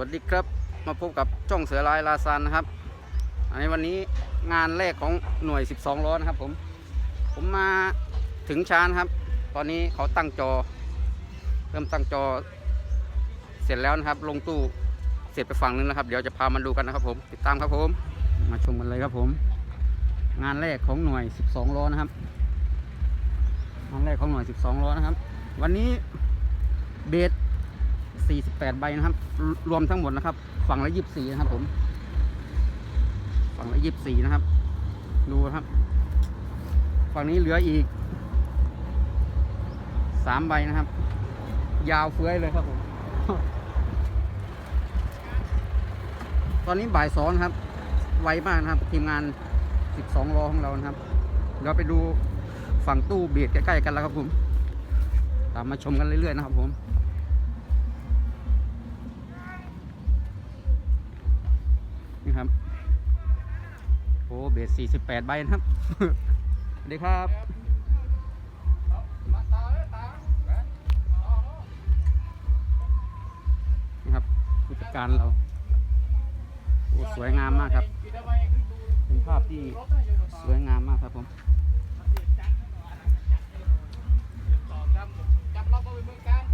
วัสดีครับมาพบกับจ้องเสือลายลาซานนะครับอันนี้วันนี้งานแรกของหน่วย 12 ล้อนะครับผม ผมมาถึงชานครับ ตอนนี้เขาตั้งจอ เริ่มตั้งจอเสร็จแล้วนะครับ ลงตู้เสร็จไปฝั่งนึงนะครับ เดี๋ยวจะพามาดูกันนะครับผมติดตามครับผม มาชมกันเลยครับผม งานแรกของหน่วย 12 ล้อนะครับงานแรกของหน่วย 12 ล้อนะครับ วันนี้เบส 48 ใบนะครับ รวมทั้งหมดนะครับ ฝั่งละ 24 นะครับผม ฝั่งละ 24 นะครับ ดูครับ ฝั่งนี้เหลืออีก 3 ใบนะครับ ยาวเฟื้อยเลยครับผม ตอนนี้บ่ายสองครับ ไวมากนะครับ ทีมงาน 12ล้อของเรานะครับ เราไปดูฝั่งตู้เบียดใกล้ๆกันแล้วครับผม ตามมาชมกันเรื่อยๆนะครับผม โอ้เบส48 ใบนะครับ สวัสดีครับนี่ครับผู้จัดการเราโอ้สวยงามมากครับ เป็นภาพที่สวยงามมากครับผม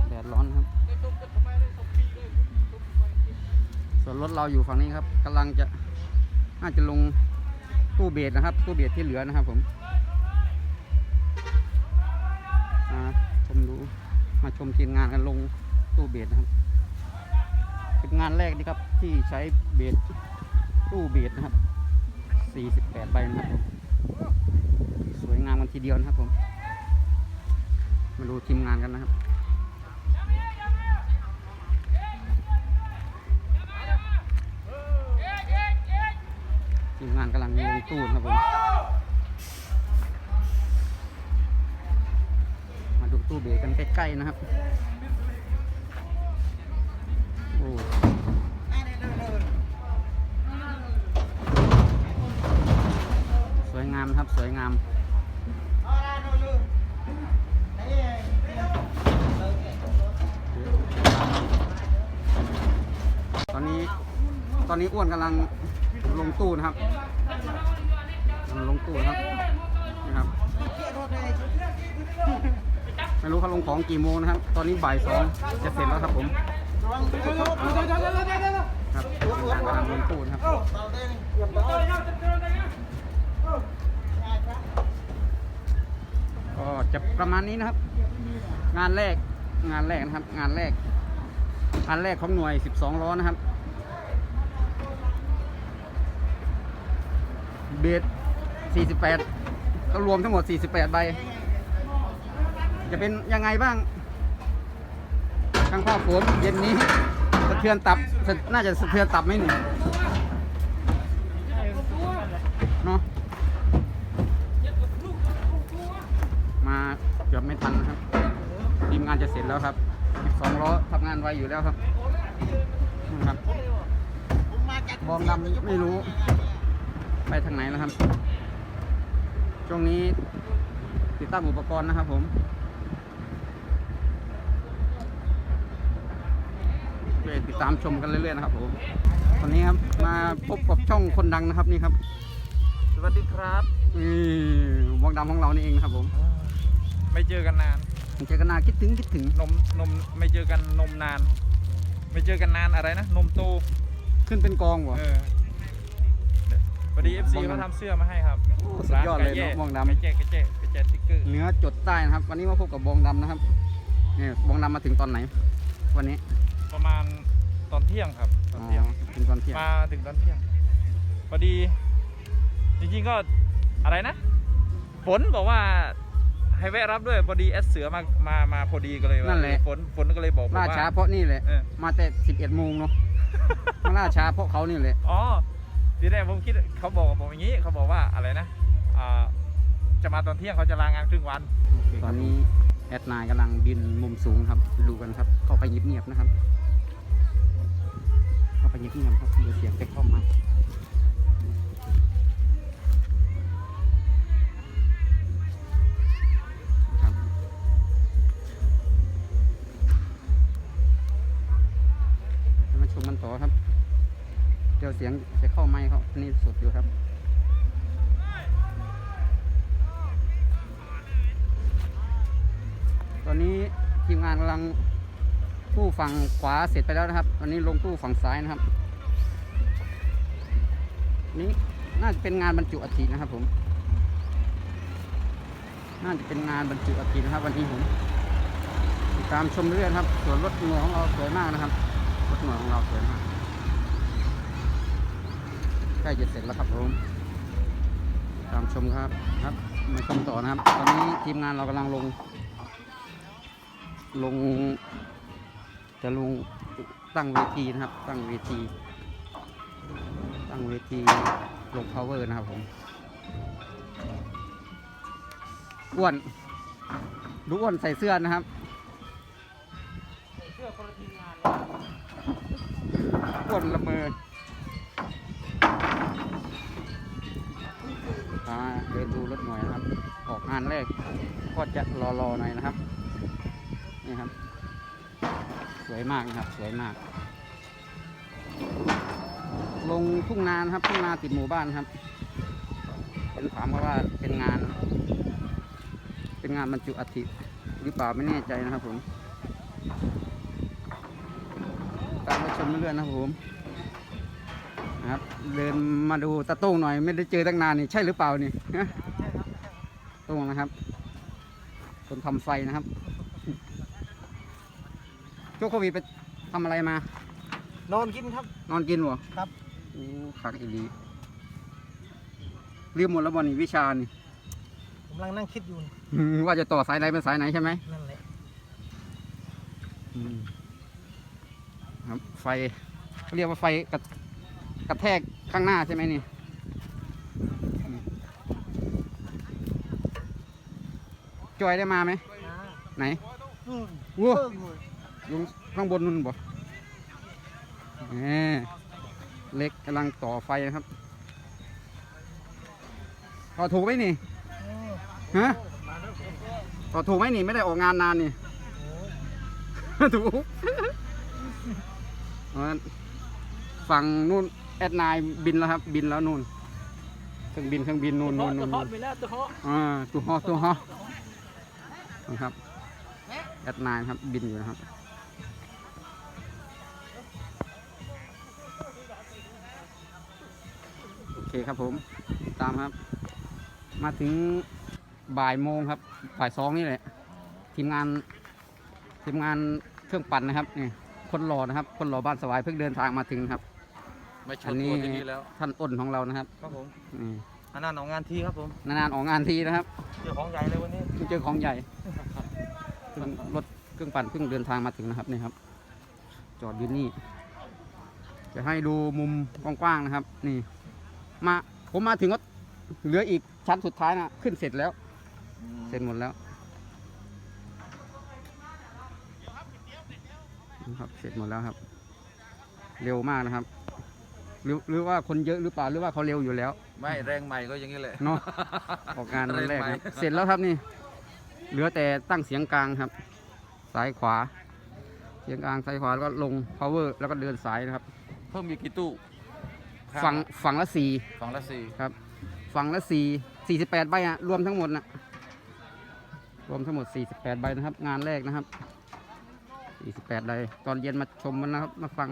แดดร้อนครับ ส่วนรถเราอยู่ฝั่งนี้ครับกำลังจะน่าจะลง ตู้เบียดนะครับ ตู้เบียดที่เหลือนะครับ ผมมาชมดูมาชมทีมงานกันลงตู้เบียดนะครับเป็นงานแรกนี่ครับที่ใช้เบียดตู้เบียดนะครับ 48 ใบนะครับผมสวยงามกันทีเดียวนะครับผมมาดูทีมงานกันนะครับ ทีมงานกำลังลงตู้นะครับผม มาดูตู้เบรกกันใกล้ๆนะครับ โอ้สวยงามครับสวยงามตอนนี้ตอนนี้อ้วนกำลัง ลงตู้นะครับกำลงตู้นะครับนี่ครับ ไม่รู้เขาลงของกี่โมงนะครับ ตอนนี้บ่ายสองจะเสร็จแล้วครับผมครับทีมงานกำลงลงตู้นะครับก็จะประมาณนี้นะครับ งานแรกงานแรกนะครับ งานแรกงานแรกของหน่วย 12 ล้อนะครับ เบส48 ก็รวมทั้งหมด 48 ใบ จะเป็นยังไงบ้างข้างพ่อผมเย็นนี้สะเทือนตับ น่าจะสะเทือนตับไหมหนิเนาะมาเกือบไม่ทันนะครับทีมงานจะเสร็จแล้วครับ12ล้อทำงานไวอยู่แล้วครับนะครับบองดำไม่รู้ ไปทางไหนแล้วครับ ช่วงนี้ติดตั้งอุปกรณ์นะครับผมช่วยติดตามชมกันเรื่อยๆนะครับผมตอนนี้ครับมาพบกับช่องคนดังนะครับนี่ครับ สวัสดีครับนี่บองดำของเรานี่เองนะครับผม ไม่เจอกันนานเจอกันหน้าคิดถึงคิดถึงนมนมไม่เจอกันนมนาน ไม่เจอกันนานอะไรนะ นมโตขึ้นเป็นกองวะ เออพอดี FC บองดำเขาทำเสื้อมาให้ครับโอ้สุดยอดเลยร้าเนอะไก่บองดำไปแจกไปแจกไปแจกสติ๊กเกอร์เนื้อจดใต้นะครับ วันนี้มาพบกับบองดำนะครับเนี่ยบองดำมาถึงตอนไหน วันนี้ประมาณตอนเที่ยงครับตอนเที่ยง ถึงตอนเที่ยง มาถึงตอนเที่ยงพอดี จริงๆก็อะไรนะฝนบอกว่าให้แวะรับด้วยพอดีแอดเสือมามามาพอดีก็เลยว่านั่นแหละ ฝนฝนก็เลยบอกผมล่าว่าช้าเพราะนี่แหละ เออมาแต่สิบเอ็ดโมงเนาะ มาล่าช้าเพราะเขานี่แหละ อ๋อ ทีแรกผมคิดเขาบอกกับผมอย่างนี้เขาบอกว่าอะไรนะอ่าจะมาตอนเที่ยงเขาจะลางานครึ่งวัน ตอนนี้แอดนายกำลังบินมุมสูงครับดูกันครับเข้าไปเงียบๆนะครับ เข้าไปเงียบๆครับเดี๋ยวเสียง ฝั่งขวาเสร็จไปแล้วนะครับตอนนี้ลงตู้ฝั่งซ้ายนะครับ นี้น่าจะเป็นงานบรรจุอัฐินะครับ ผม น่าจะเป็นงานบรรจุอัฐินะครับ วันนี้ผมติดตามชมเรื่อยครับ ส่วนรถหน่วยของเราสวยมากนะครับ รถหน่วยของเราสวยมากใกล้จะเสร็จแล้วครับผมติดตามชมครับครับ มาชมต่อนะครับ ตอนนี้ทีมงานเรากำลังลง ลง จะลงตั้งเวทีนะครับ ตั้งเวที ตั้งเวทีลง power นะครับผมอ้วนดูอ้วนใส่เสื้อนะครับเสื้อคนละทีมงานอ้วนละเมออ่าเดินดูรถหน่อยนะครับ ออกงานแรกก็จะรอๆหน่อยนะครับ นี่ครับ สวยมากนะครับ สวยมาก ลงทุ่งนานครับทุ่งนาติดหมู่บ้านครับ เป็นถามเขาว่าเป็นงาน เป็นงานบรรจุอัฐิหรือเปล่าไม่แน่ใจนะครับผมตามมาชมเรื่อยๆนะครับผมนะครับเดินมาดูตะโต้งหน่อย ไม่ได้เจอตั้งนานนี่ใช่หรือเปล่านี่ฮะโต้งนะครับ คนทำไฟนะครับ โจกโควิดไปทำอะไรมา นอนกินครับ นอนกินวะครับ โอ้ขักอีหลีเรียมหมดแล้วบอนี่วิชานี่กำลังนั่งคิดอยู่อืมว่าจะต่อสายไหนเป็นสายไหนใช่ไหมนั่นแหละอืมครับไฟเขาเรียกว่าไฟกระกระแทกข้างหน้าใช่ไหมนี่อืมจอยได้มาไหมอ่าไหนอืมวัวเพิ่งเลย ลงข้างบนนู่นบ่แหมเล็กกำลังต่อไฟนะครับต่อถูกไหมนี่อืมฮะต่อถูกไหมนี่ไม่ได้ออกงานนานนี่โอ้ถูกเอางั้นฝั่งนู่นแอดนายบินแล้วครับ บินแล้วนู่นเครื่องบินเครื่องบินนู่นนู่นนู่นตะนู่ฮอตนไปแล้วตะฮอตอ่าตัวฮอตัวฮอนะครับแอดนายครับบินอยู่นะครับ เคครับผม ตามครับ มาถึงบ่ายโมงครับบ่ายสองนี่แหละ ทีมงานทีมงานเครื่องปั่นนะครับนี่คนรอนะครับ คนรอบ้านสวายเพิ่งเดินทางมาถึงครับไม่ชอันนนี้ตัวที่นี่แล้วท่านอ้นของเรานะครับครับผมนี่อันนั้นของงานทีครับผมนานๆออกงานทีนะครับเจ้าของใหญ่เลยวันนี้เจอของใหญ่เพิ่งรถเครื่องปั่นเพิ่งเดินทางมาถึงนะครับนี่ครับ จอดอยู่นี่ จะให้ดูมุมกว้างๆนะครับ นี่ มาผมมาถึงก็เหลืออีกชั้นสุดท้ายนะขึ้นเสร็จแล้ว เสร็จหมดแล้วนะครับเสร็จหมดแล้วครับ เร็วมากนะครับ หรือหรือว่าคนเยอะหรือเปล่าหรือว่าเขาเร็วอยู่แล้วไม่แรงใหม่ก็อย่างนี้แหละเนาะออกงานวันแรกครับเร่งไม้เสร็จแล้วครับนี่ เหลือแต่ตั้งเสียงกลางครับ ซ้ายขวา เสียงกลางซ้ายขวาแล้วก็ลง power แล้วก็เดินสายนะครับ เพิ่มมีกี่ตู้ ฝั่งฝั่งละสี่ฝั่งละสี่ครับ ฝั่งละสี่สี่สิบแปดใบอะรวมทั้งหมดนะรวมทั้งหมดสี่สิบแปดใบนะครับ งานแรกนะครับสี่สิบแปดใบตอนเย็นมาชมมันนะครับ มาฟัง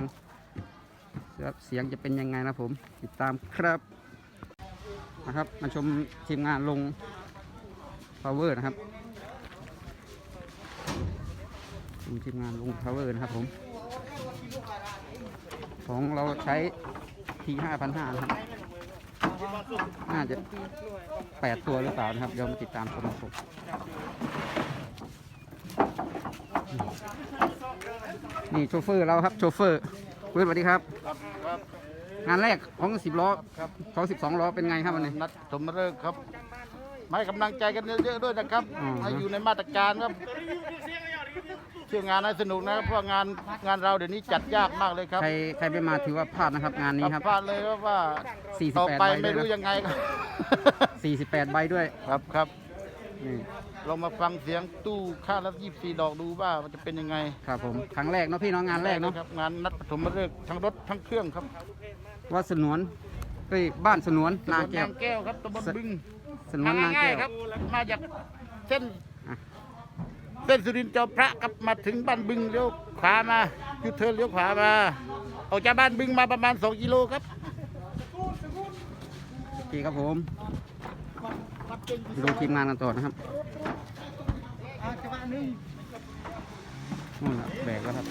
ครับเสียงจะเป็นยังไงนะครับผม ติดตามครับนะครับมาชมทีมงานลง power นะครับชมทีมงานลง power นะครับผม ของเราใช้ T ห้าพันห้านะครับ น่าจะแปดตัวหรือเปล่านะครับ เดี๋ยวมาติดตามชมครับผมนี่โชเฟอร์เราครับ โชเฟอร์คุณสวัสดีครับ งานแรกของสิบล้อของสิบสองล้อเป็นไงครับวันนี้นัดสมฤกษ์ครับมาให้กำลังใจกันเยอะๆด้วยนะครับอืมให้อยู่ในมาตรการครับเชื่องานให้สนุกนะครับเพราะงานงานเราเดี๋ยวนี้จัดยากมากเลยครับใครใครไม่มาถือว่าพลาดนะครับงานนี้ครับพลาดเลยครับว่าสี่สิบต่อแปดไปใบด้ไม่วยรู้นะยังไงครับสี่สิบแปดใบด้วยครับครับนี่ลองมาฟังเสียงตู้ค่าละยี่สี่ดอกดูว่ามันจะเป็นยังไงครับผมครั้งแรกเนาะพี่น้องงานแรกเนาะครับงานนัดปฐมฤกษ์ทั้งรถทั้งเครื่องครับวัดสนวนเอ้ยบ้านสนวนนาแก้วนางแก้วครับตำบลบึงสนวนนาง่าแก้ยวๆครับมาจากเส้นอะ เส้นสุรินทร์จอมพระกับมาถึงบ้านบึงเลี้ยวขวามายูเทิร์นเลี้ยวขวามาออกจากบ้านบึงมาประมาณ 2 กิโลครับโอเคครับผมดูทีมงานกันต่อนะครับอาจังหวะหนึงนู่นน่ะแบกแล้วครับ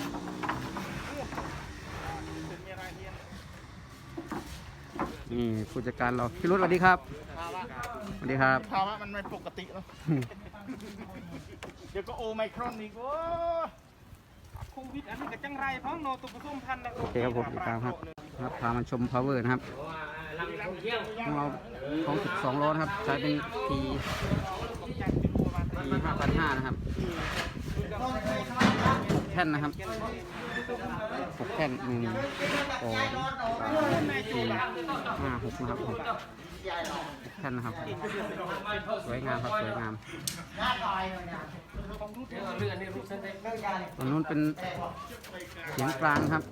นี่ผู้จัดการเราพี่รุ่สวัสดีครับสวัสดีครับ ภาวะมันไม่ปกติแล้วเดี๋ยวก็โอไมครอนอีกโอ้โควิดอันนี้ก็จังไรพ้องโนตุกุส้มพันธุ์นะโอเคครับผมติดตามครับครับพามาชม power นะครับของเราของ12ล้อนะครับ ใช้เป็น T T 5,500นะครับหกแท่นนะครับหกแท่นหนึ่งสองสามสี่ห้าหกนะครับหกแท่นนะครับสวยงามครับสวยงาม ตรงนู้นเป็นเสียงกลางครับ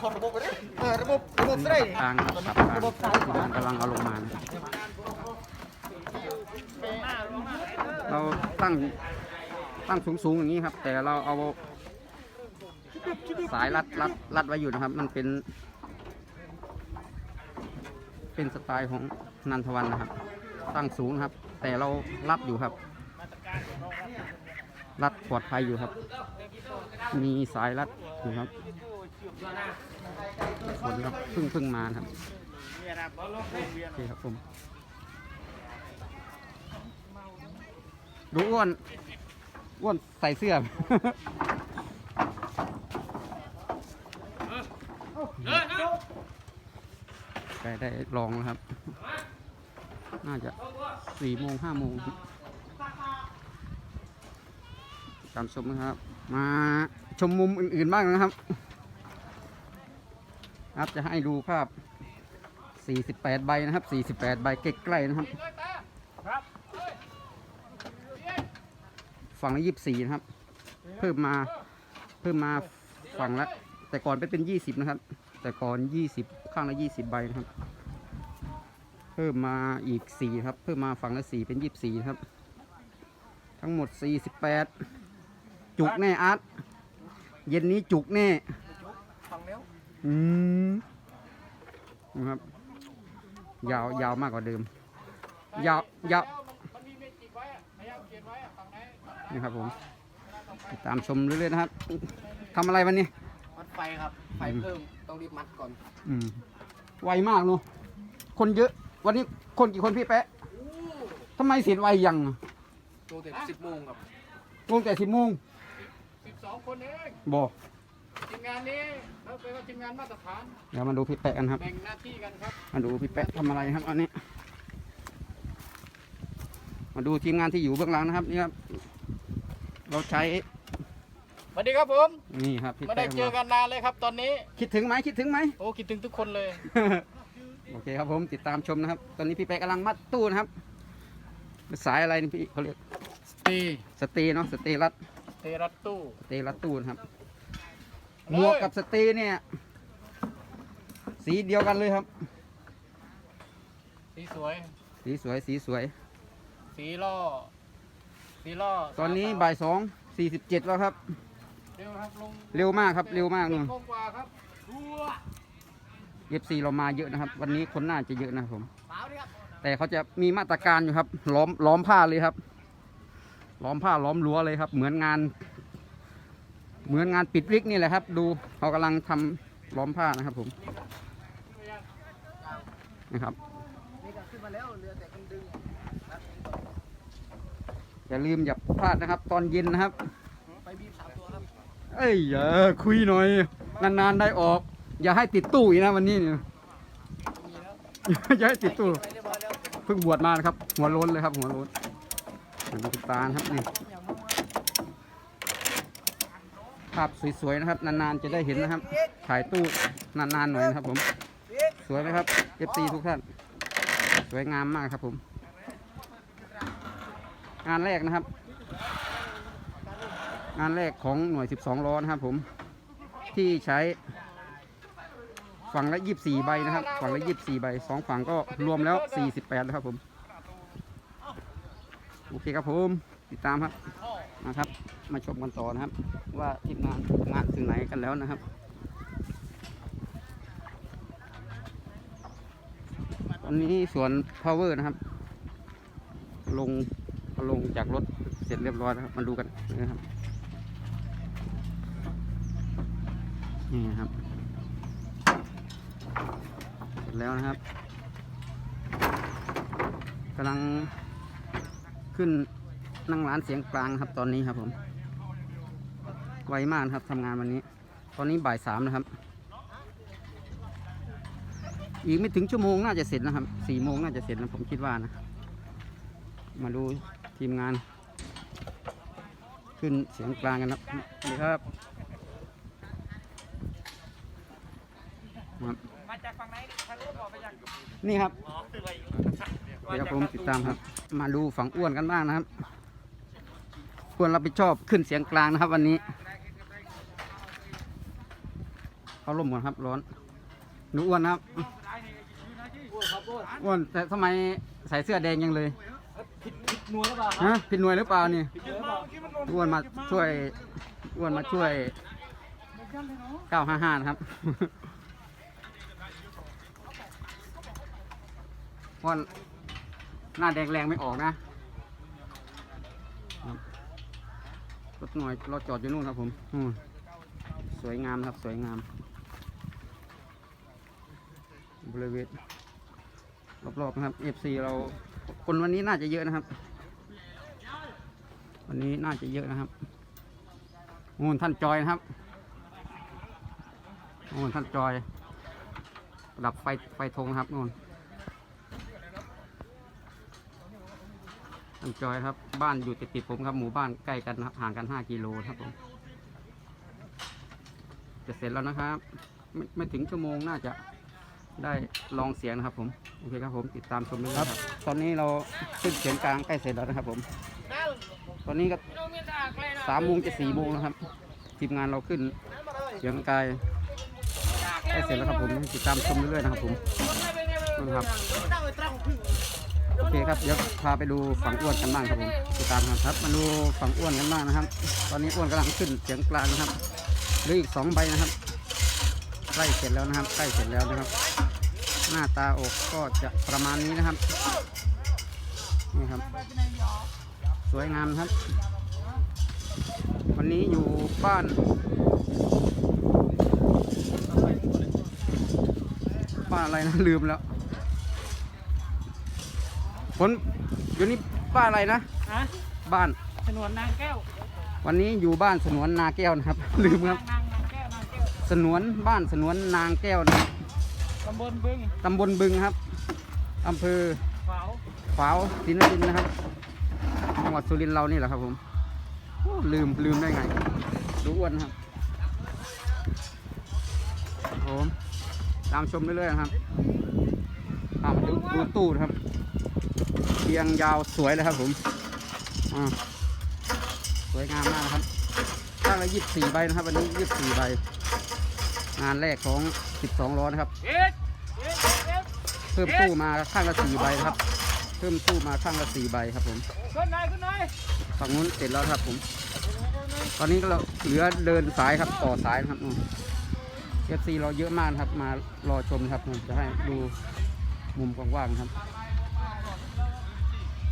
ขอระบบเลยเออระบบระบบได้กลางครับขับกลางที่มันกำลังเอาลงมานะครับเราตั้งตั้งสูงๆอย่างนี้ครับ แต่เราเอาสายรัดรัดรัดไว้อยู่นะครับ มันเป็น เป็นสไตล์ของนันทวันนะครับ ตั้งสูงนะครับ แต่เรารัดอยู่ครับ รัดปลอดภัยอยู่ครับ มีสายรัดอยู่ครับฝนครับเพิ่งเพิ่งมาครับโอเคครับผมดูอ้วนอ้วนใส่เสื้อใกล้ได้ลองแล้วครับ น่าจะสี่โมงห้าโมง ตามชมนะครับ มาชมมุมอื่นๆบ้างนะครับครับจะให้ดูภาพ 48 ใบนะครับ 48 ใบใกล้ๆนะครับ ฝั่งละ 24 นะครับ เพิ่มมา เพิ่มมาฝั่งละ แต่ก่อนเป็นเป็น20 นะครับ แต่ก่อน 20 ข้างละ 20 ใบนะครับ เพิ่มมาอีก 4 ครับ เพิ่มมาฝั่งละ 4 เป็น 24นะครับ ทั้งหมด 48 จุกแน่อาร์ตเย็นนี้จุกแน่ฟังแล้วอืมนะครับ ยาวยาวมากกว่าเดิม ยาวยาวนี่ครับผมติดตามชมเรื่อยๆนะครับทำอะไรวันนี้มัดไฟครับ ไฟเพิ่ม ต้องรีบมัดก่อน อืม ไวมากเนาะคนเยอะ วันนี้คนกี่คนพี่แปะทำไมเสียไวยังอะโตแต่สิบโมงครับลงแต่สิบโมง สิบสองคนเองบอกทีมงานนี้เราเป็นทีมงานมาตรฐานเดี๋ยวมาดูพี่แปะกันครับ แบ่งหน้าที่กันครับมาดูพี่แปะทำอะไรครับอันนี้ มาดูทีมงานที่อยู่เบื้องหลังนะครับนี่ครับ เราใช้สวัสดีครับผมนี่ครับพี่ไม่ได้แปะเจอกันนานเลยครับ ตอนนี้คิดถึงไหมคิดถึงไหม โอ้คิดถึงทุกคนเลยโอเคครับผมติดตามชมนะครับ ตอนนี้พี่แปะกำลังมัดตู้นะครับ สายอะไรนี่พี่เขาเรียกตีสเตย์เนาะสเตย์รัดเตรัตตู้สเตย์รัดตู้นะครับเลยหมวกกับสเตย์เนี่ย สีเดียวกันเลยครับ สีสวย สีสวยสีสวย สีล่อ สีล่อตอนนี้บ่ายสองสี่สิบเจ็ดแล้วครับ เร็วครับลงเร็วมากครับเร็วมากนู่นจ็ดโงกว่าครับรัวเอฟซีเรามาเยอะนะครับ วันนี้คนน่าจะเยอะนะครับผม เปล่าดิครับ แต่เขาจะมีมาตรการอยู่ครับล้อมล้อมผ้าเลยครับ ล้อมผ้าล้อมรั้วเลยครับ เหมือนงาน เหมือนงานปิดวิกนี่แหละครับ ดูเขากำลังทำล้อมผ้านะครับ ผมนะครับอย่าลืมอย่าพลาดนะครับ ตอนเย็นนะครับไปบีบสามตัวครับเอ้ยอย่าคุยหน่อย นานๆได้ออก อย่าให้ติดตู้อีกนะวันนี้เนี่ยอย่าให้ติดตู้เรียบร้อยแล้วเพิ่งบวชมานะครับ หัวโล้นเลยครับ หัวโล้น ดูตาครับนี่ภาพสวยๆนะครับ นานๆจะได้เห็นนะครับ ถ่ายตู้นานๆหน่อยนะครับ ผม สวยไหมครับ FC ทุกท่าน สวยงามมากครับผม งานแรกนะครับ งานแรกของหน่วย 12 ล้อนะครับ ผม ที่ใช้ฝั่งละ 24 ใบนะครับ ฝั่งละ 24 ใบสองฝั่งก็รวมแล้ว 48แล้วครับผม โอเคครับผมติดตามครับนะครับ มาชมกันต่อนะครับ ว่าทีมงานงานถึงไหนกันแล้วนะครับตอนนี้สวน power นะครับ ลงลงจากรถเสร็จเรียบร้อยนะครับ มาดูกันนะครับนี่นะครับ เสร็จแล้วนะครับกำลัง ขึ้นนั่งร้านเสียงกลางครับตอนนี้ครับผมไวมากนะครับทำงานวันนี้ ตอนนี้บ่ายสามนะครับ อีกไม่ถึงชั่วโมงน่าจะเสร็จนะครับสี่โมงน่าจะเสร็จนะผมคิดว่านะ มาดูทีมงาน ขึ้นเสียงกลางกันครับนี่ครับครับมาจากฝั่งไหนทางนู้นบอกไปจากนี่ครับอ๋อคือไป เดี๋ยวผมติดตามครับ มาดูฝั่งอ้วนกันบ้างนะครับอ้วนรับผิดชอบขึ้นเสียงกลางนะครับ วันนี้เขาล่มก่อนครับ ร้อนหนูอ้วนนะครับอ้วนแต่ทำไมใส่เสื้อแดงยังเลยผิดหนัวยหรือเปล่าฮะผิดหน่วยหรือเปล่านี่อ้วนมาช่วยอ้วนมาช่วย 955นะครับอ้วน หน้าแดงแรงไม่ออกนะรถหน่อยเราจอดอยู่นู่นครับผมอืมสวยงามครับสวยงาม บริเวณรอบๆนะครับ FC เราคนวันนี้น่าจะเยอะนะครับ วันนี้น่าจะเยอะนะครับโอ้นท่านจอยนะครับโอ้นท่านจอย ดับไฟไฟธงครับโน่น ท่านจอยครับ บ้านอยู่ติดติดๆผมครับ หมู่บ้านใกล้กันนะครับห่างกัน 5 กิโลครับผมจะเสร็จแล้วนะครับไม่ไม่ถึงชั่วโมงน่าจะได้ลองเสียงนะครับ ผมโอเคครับผมติดตามชมเลยครับ ตอนนี้เราขึ้นเสียงกลางใกล้เสร็จแล้วนะครับ ผม ตอนนี้ก็สามโมงจะสี่โมงแล้วครับทีมงานเราขึ้นเสียงกายใกล้เสร็จแล้วครับผมติดตามชมเรื่อยๆนะครับผมนะครับโอ เคครับเดี๋ยวพาไปดูฝั่งอ้วนกันบ้างครับผมติดตามกันครับ มาดูฝั่งอ้วนกันบ้างนะครับ ตอนนี้อ้วนกำลังขึ้นเสียงกลางนะครับเหลืออีกสองใบนะครับใกล้เสร็จแล้วนะครับใกล้เสร็จแล้วนะครับ หน้าตาอกก็จะประมาณนี้นะครับนี่ครับ สวยงามครับ วันนี้อยู่บ้าน บ้านอะไรนะลืมแล้ว ผลอยู่นี่บ้านอะไรนะ ฮะบ้านถนนนางแก้ววันนี้อยู่บ้านสนวนนาแก้วนะครับ ลืมครับนางนางแก้วนางแก้วสนวนบ้านสนวนนางแก้วนะครับตำบลบึงตำบลบึงครับอำเภอขวาวขวาวศรีนครินทร์นะครับจังหวัดสุรินทร์เรานี่แหละครับผมโอ้ลืมลืมได้ไงดูอ้วนนะครับครับผมตามชมเรื่อยๆนะครับตามมาดูดูตู้นะครับ เรียงยาวสวยเลยครับผมอ่าสวยงามมากนะครับข้างละยี่สิบสี่ใบนะครับวันนี้ยี่สิบสี่ใบ งานแรกของสิบสองล้อนะครับ เพิ่มตู้มาข้างละสี่ใบครับ เพิ่มตู้มาข้างละสี่ใบครับผมขึ้นหน่อยขึ้นหน่อยฝั่งนู้นเสร็จแล้วครับผม ตอนนี้ก็เราเหลือเดินสายครับต่อสายนะครับเอฟซีเราเยอะมากนะครับ มารอชมครับจะให้ดูมุมกว้างๆครับ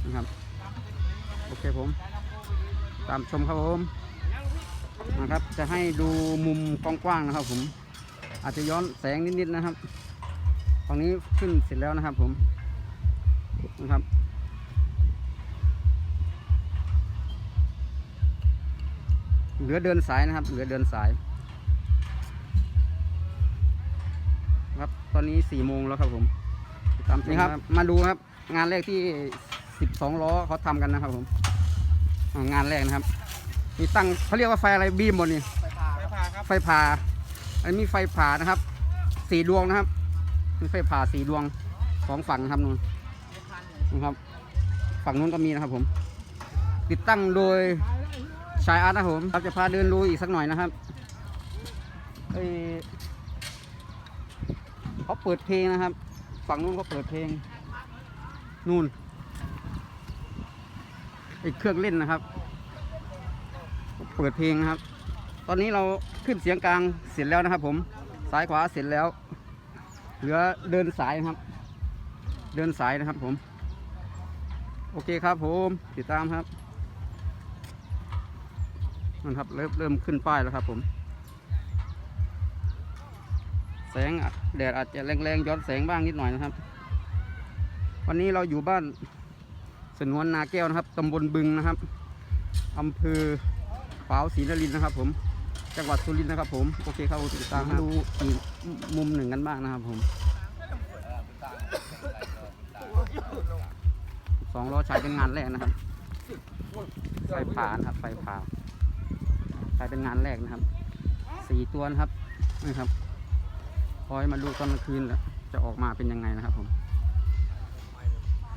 นะครับโอเคผม ตามชมครับผมนะครับ จะให้ดูมุมกว้างๆนะครับ ผม อาจจะย้อนแสงนิดๆนะครับฝั่งนี้ขึ้นเสร็จแล้วนะครับผมนะครับเหลือเดินสายนะครับ เหลือเดินสาย ครับ ตอนนี้สี่โมงแล้วครับผมติดตามชมครับ มาดูครับ งานแรกที่ สิบสองล้อเขาทำกันนะครับผมอ่างานแรกนะครับมีตั้งเขาเรียกว่าไฟอะไรบีมหมดนี่ไปผ่าไปผ่าครับไฟผ่าอันนี้มีไฟผ่านะครับสี่ดวงนะครับมีไฟผ่าสี่ดวงสองฝั่งนะครับนู่นนะครับฝั่งนู้นก็มีนะครับผม ติดตั้งโดยชายอาร์ตนะครับผมเราจะพาเดินดูอีกสักหน่อยนะครับเอ้ยเขาเปิดเพลงนะครับ ฝั่งนู้นเขาเปิดเพลงนู่นไอ้ เครื่องเล่นนะครับ เปิดเพลงนะครับ ตอนนี้เราขึ้นเสียงกลางเสร็จแล้วนะครับ ผมซ้ายขวาเสร็จแล้ว เหลือเดินสายนะครับ เดินสายนะครับผม โอเคครับผมติดตามครับนั่นครับเริ่มเริ่มขึ้นป้ายแล้วครับ ผม แสงแดดอาจจะแรงๆย้อนแสงบ้างนิดหน่อยนะครับ วันนี้เราอยู่บ้าน สนวนนาแก้วนะครับตำบลบึงนะครับอำเภอฝาวศรีนรินทร์นะครับ ผม จังหวัดสุรินทร์นะครับ ผมโอเคครับติดตามดูอีกมุมหนึ่งกันบ้างนะครับ ผมสองล้อใช้เป็นงานแรกนะครับไฟผ่านะครับไฟผ่าใช้เป็นงานแรกนะครับสี่ตัวนะครับนี่ครับคอยมาดูตอนกลางคืนแล้วจะออกมาเป็นยังไงนะครับผม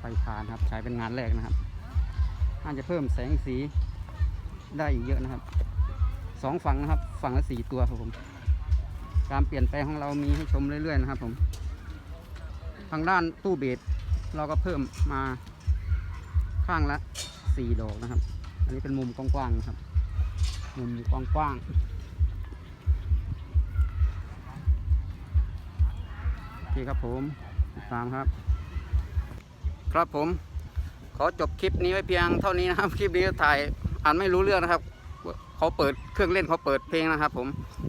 ไฟผ่านครับ ใช้เป็นงานแรกนะครับน่าจจะเพิ่มแสงสีได้อีกเยอะนะครับสองฝั่งนะครับ ฝั่งละสี่ตัวครับผม การเปลี่ยนแปลงของเรามีให้ชมเรื่อยๆนะครับ ผม ทางด้านตู้เบสเราก็เพิ่มมาข้างละสี่ดอกนะครับ อันนี้เป็นมุมกว้างๆครับมุมกว้างๆโอเคครับผมติดตามครับ ครับผม ขอจบคลิปนี้ไว้เพียงเท่านี้นะครับ คลิปนี้ถ่ายอ่านไม่รู้เรื่องนะครับ เขาเปิดเครื่องเล่นเขาเปิดเพลงนะครับ ผม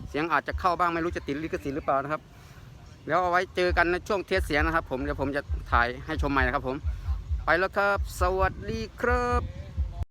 เสียงอาจจะเข้าบ้างไม่รู้จะติดลิขสิทธิ์หรือเปล่านะครับ แล้วเอาไว้เจอกันในช่วงเทสเสียงนะครับ ผมเดี๋ยวผมจะถ่ายให้ชมใหม่นะครับ ผม ไปแล้วครับ สวัสดีครับ